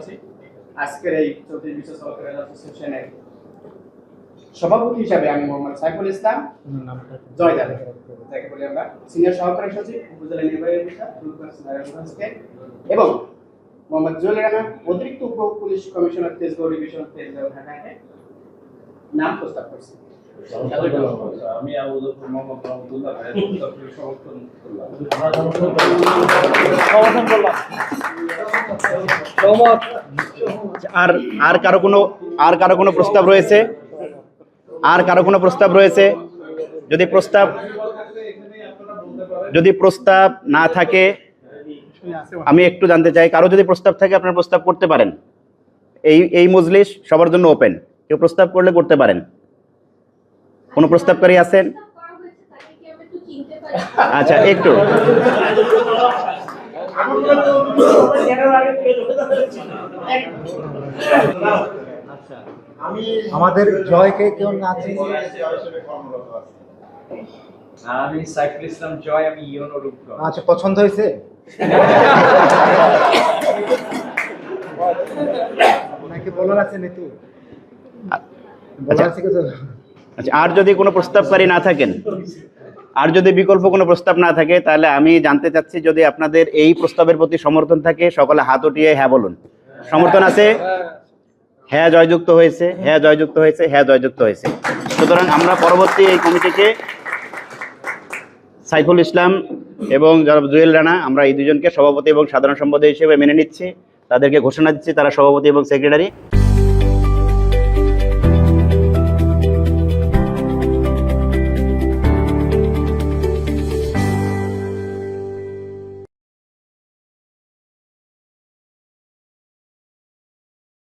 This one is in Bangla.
যাচ্ছি আজকের এই চৌত্রিশ বিশ্ব সহকারী অ্যাসোসিয়েশনের সভাপতি হিসাবে আমি মোহাম্মদ সাইফুল ইসলাম। জয় জয়দার যাকে বলি আমরা সিনিয়র সহকারী সচিব উপজেলা নির্বাহী অফিসার এবং মোহাম্মদ জুয়েল রানা অতিরিক্ত উপ police commissioner Tejgaon division Tejgaon ঢাকাকে নাম প্রস্তাব করছি। আমি মোহাম্মদ রহমতুল্লাহ ভাইয়ের সমর্থন করলাম। আর আর কারও কোনো, আর কারও কোনো প্রস্তাব রয়েছে? আর কারও কোনো প্রস্তাব রয়েছে? যদি প্রস্তাব যদি প্রস্তাব না থাকে, আমি একটু জানতে চাই, কারও যদি প্রস্তাব থাকে, আপনার প্রস্তাব করতে পারেন। এই এই মজলিস সবার জন্য ওপেন কেউ প্রস্তাব করলে করতে পারেন। কোনো প্রস্তাবকারী আছেন? আচ্ছা একটু। আমাদের জয়কে কেউ না আমি সাইফুল ইসলাম জয় আমি ইয়নো রূপগঞ্জ আচ্ছা পছন্দ হয়েছে? নাকি বলার আছে বলার আছে আচ্ছা আর যদি কোনো প্রস্তাবকারী না থাকেন? আর যদি বিকল্প কোনো প্রস্তাব না থাকে, তাহলে আমি জানতে চাচ্ছি যদি আপনাদের এই প্রস্তাবের প্রতি সমর্থন থাকে, সকলে হাত উঠিয়ে হ্যাঁ বলুন। সমর্থন আছে? হ্যাঁ জয়যুক্ত হয়েছে হ্যাঁ জয়যুক্ত হয়েছে হ্যাঁ জয়যুক্ত হয়েছে। সুতরাং আমরা পরবর্তী এই কমিটিকে সাইফুল ইসলাম এবং যারা জুয়েল রানা, আমরা এই দুজনকে সভাপতি এবং সাধারণ সম্পাদক হিসেবে মেনে নিচ্ছি। তাদেরকে ঘোষণা দিচ্ছি, তারা সভাপতি এবং সেক্রেটারি।